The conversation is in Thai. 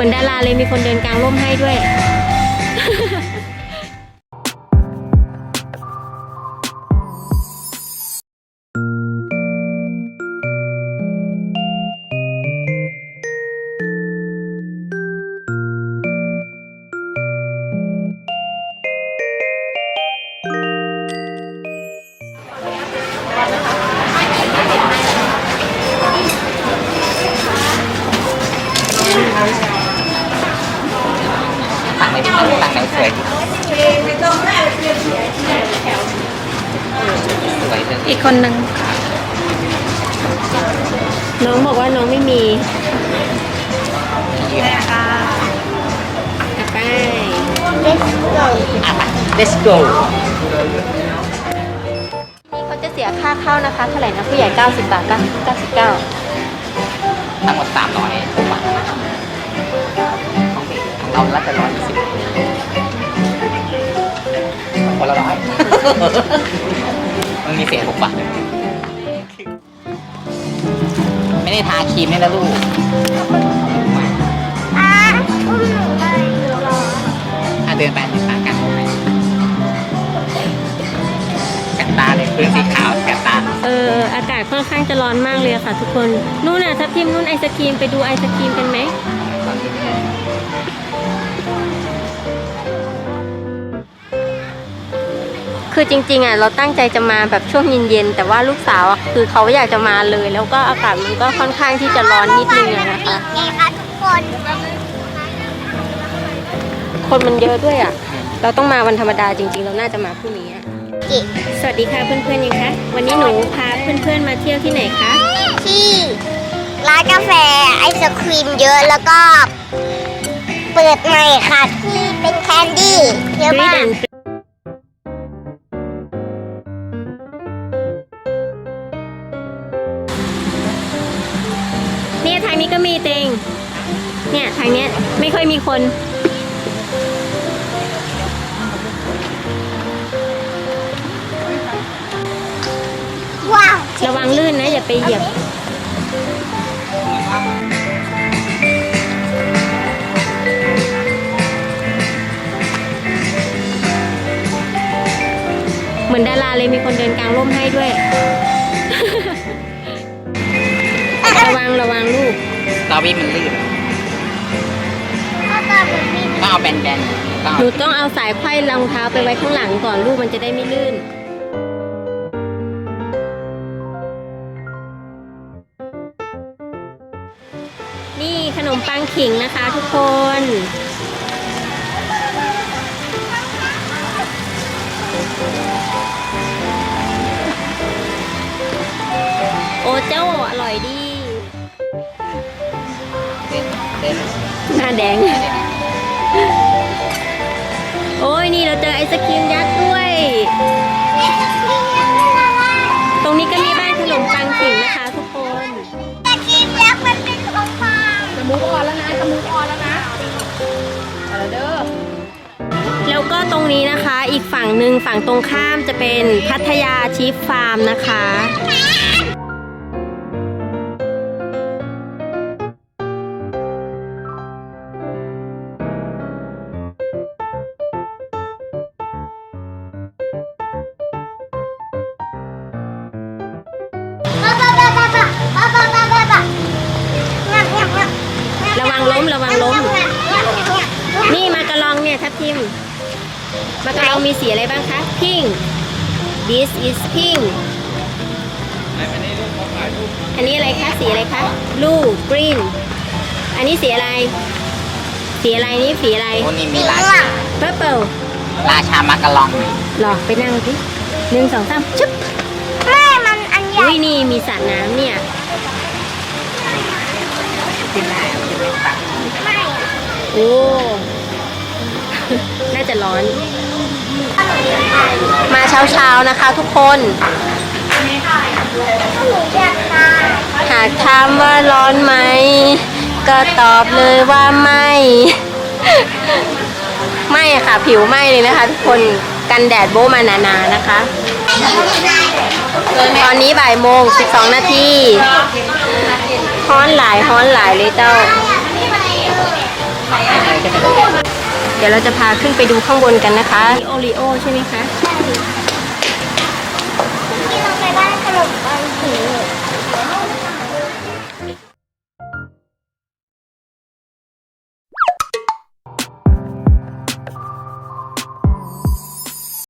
มือนดาราเลยมีคนเดินกลางร่มให้ด้วย อีกคนนึงน้องบอกว่าน้องไม่มียืนอะไป let's go นี่เขาจะเสียค่าเข้านะคะเท่าไหร่นะผู้ใหญ่ 90 บาทป่ะ99ทั้งหมดสามร้อยบาทของเด็กของเราละจะร้อยยี่สิบ คนละร้อย มันมีเศษหกบาทไม่ได้ทาครีมนี่นะลูกอะอุ้มหนูเลยหนูรอถ้าเดินไปมันต่างกันแสบตาเลยพื้นสีขาวแสบตา เอออากาศค่อนข้างจะร้อนมากเลยอะค่ะทุกคน นู่นน่ะทับทิมนู่นไอศครีมไปดูไอศครีมกันไหม คือจริงๆอะเราตั้งใจจะมาแบบช่วงเย็นๆแต่ว่าลูกสาวอะคือเขาอยากจะมาเลย แล้วก็อากาศมันก็ค่อนข้างที่จะร้อนนิดนึงอะนะคะ ไงคะทุกคนคนมันเยอะด้วยอะ เราต้องมาวันธรรมดาจริงๆ เราน่าจะมาพรุ่งนี้อะจิสวัสดีค่ะเพื่อนๆยังคะ วันนี้หนูพาเพื่อนๆมาเที่ยวที่ไหนคะ ที่ร้านกาแฟไอศครีมเยอะแล้วก็ เปิดใหม่ค่ะที่เป็นแคนดี้เยอะ Greet มาก นี่ยทางนี้ก็มีเตง เนี่ยทางเนี้ยไม่ค่อยมีคน ว้าวระวังลื่นนะ อย่าไปเหยียบ เหมือนดาราเลยมีคนเดินกลางร่มให้ด้วย ระวังระวังลูก ลาวิมันลื่นพ่อตอนมันมีต้องเอาแบนๆต้องหเอานูต้องเอาสายไขว้รองเท้าไปไว้ข้างหลังก่อนลูกมันจะได้ไม่ลื่น นี่ขนมปังขิงนะคะทุกคน โอเจ้าอร่อยดีาแดง โอ้ยนี่เราเจอไอศครีมยักษ์ด้วย ตรงนี้ก็มีบ้านขนมปังขิงนะคะทุกคนแต่ครีมยักษ์มันเป็นของฟางแล้วก็ตรงนี้นะคะ อีกฝั่งหนึ่งฝั่งตรงข้ามจะเป็นพัทยาชีฟฟาร์มนะคะ ระวังล้มระวังล้ม นี่มากระลองเนี่ยทับทิม มากระลองมีสีอะไรบ้างคะ pink this is pink อันนี้อะไรคะ สีอะไรคะ blue green อันนี้สีอะไร สีอะไรนี่สีอะไร โอ้นี่มีสีราม่วชาง purple ราชามากะลองหรอไปนั่งสิหนึ่งสองสามชึบไม่ มันอันใหญ่ อุ้ยนี่มีสระน้ำเนี่ย ขึ้นได้ขึ้นไม่ตักไม่โอ้น่าจะร้อน มาเช้าเช้านะคะทุกคน หากถามว่าร้อนไหม ก็ตอบเลยว่าไม่ ไม่ค่ะผิวไหมเลยนะคะ ทุกคนกันแดดโบมาหนานะคะ ตอนนี้บ่ายโมง 12 นาที ฮ้อนหลายฮ้อนหลายเลยเจ้า เดี๋ยวเราจะพาขึ้นไปดูข้างบนกันนะคะโอรีโอใช่ไหมคะที่เราไปบ้านขนมปังถือ